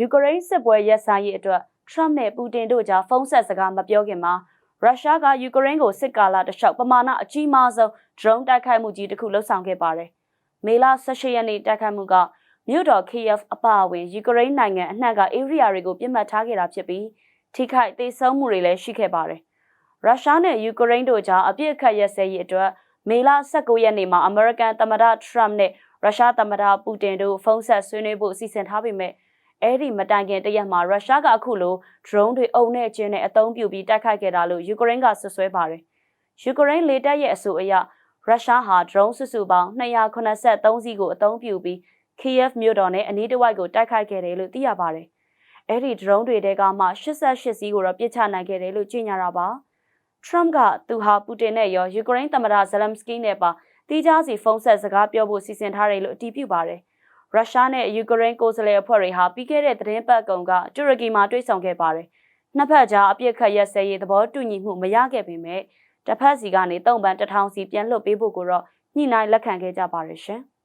ယူကရိန်းစစ်ပွဲရပ်ဆိုင်းရေးအတွက်ထရမ့်နဲ့ပူတင်တို့ကြားဖုန်းဆက်စကားမပြောခင်မှာရုရှားကယူကရိန်းကိုစစ်ကာလတစ်လျှောက်ပမာဏအကြီးမားဆုံး drone တိုက်ခိုက်မှုကြီးတစ်ခုလှုပ်ဆောင်ခဲ့ပါတယ်။မေလ18ရက်နေ့တိုက်ခိုက်မှုကမြို့တော် Kiev အပါအဝင်ယူကရိန်းနိုင်ငံအနှံ့ကဧရိယာတွေကိုပြစ်မှတ်ထားခဲ့တာဖြစ်ပြီးထိခိုက်သေဆုံးမှုတွေလည်းရှိခဲ့ပါတယ်။ရုရှားနဲ့ယူကရိန်းတို့ကြားအပြစ်အခတ်ရပ်စဲရေးအတွက်မေလ19ရက်နေ့မှာအမေရိကန်သမ္မတထရမ့်နဲ့ရုရှားသမ္မတပူတင်တို့ဖုန်းဆက်ဆွေးနွေးဖို့စီစဉ်ထားပေမဲ့ အဲ့ဒီမတိုင်ခင်တရက်မှာရုရှားကအခုလို drone တွေအုံနဲ့ကျင်းနဲ့အသုံးပြုပြီးတိုက်ခိုက်ခဲ့တာလို့ယူကရိန်းကဆွဆွဲပါတယ်။ယူကရိန်းလေတပ်ရဲ့အဆိုအရရုရှားဟာ drone စုစုပေါင်း283စီးကိုအသုံးပြုပြီး Kiev မြို့တော်နဲ့အနီးတစ်ဝိုက်ကိုတိုက်ခိုက်ခဲ့တယ်လို့သိရပါတယ်။အဲ့ဒီ drone တွေတဲကမှ88စီးကိုတော့ပြစ်ချနိုင်ခဲ့တယ်လို့ကြေညာတာပါ။ Trump ကသူဟာပူတင်နဲ့ရောယူကရိန်းသမ္မတဇလမ်စကီနဲ့ပါတီးခြားစီဖုန်းဆက်စကားပြောဖို့စီစဉ်ထားတယ်လို့အတည်ပြုပါတယ်။ ရုရှားနဲ့ယူကရိန်းကိုယ်စားလှယ်အဖွဲ့တွေဟာပြီးခဲ့တဲ့သတင်းပတ်ကုံကတူရကီမှာတွေ့ဆုံခဲ့ပါတယ်။နှစ်ဖက်ကြားအပြစ်ခတ်ရက်စဲရေးသဘောတူညီမှုမရခဲ့ပေမဲ့တစ်ဖက်စီကနေတုံ့ပန်းတထောင်စီပြန်လွတ်ပေးဖို့ကိုတော့ညှိနှိုင်းလက်ခံခဲ့ကြပါတယ်ရှင်။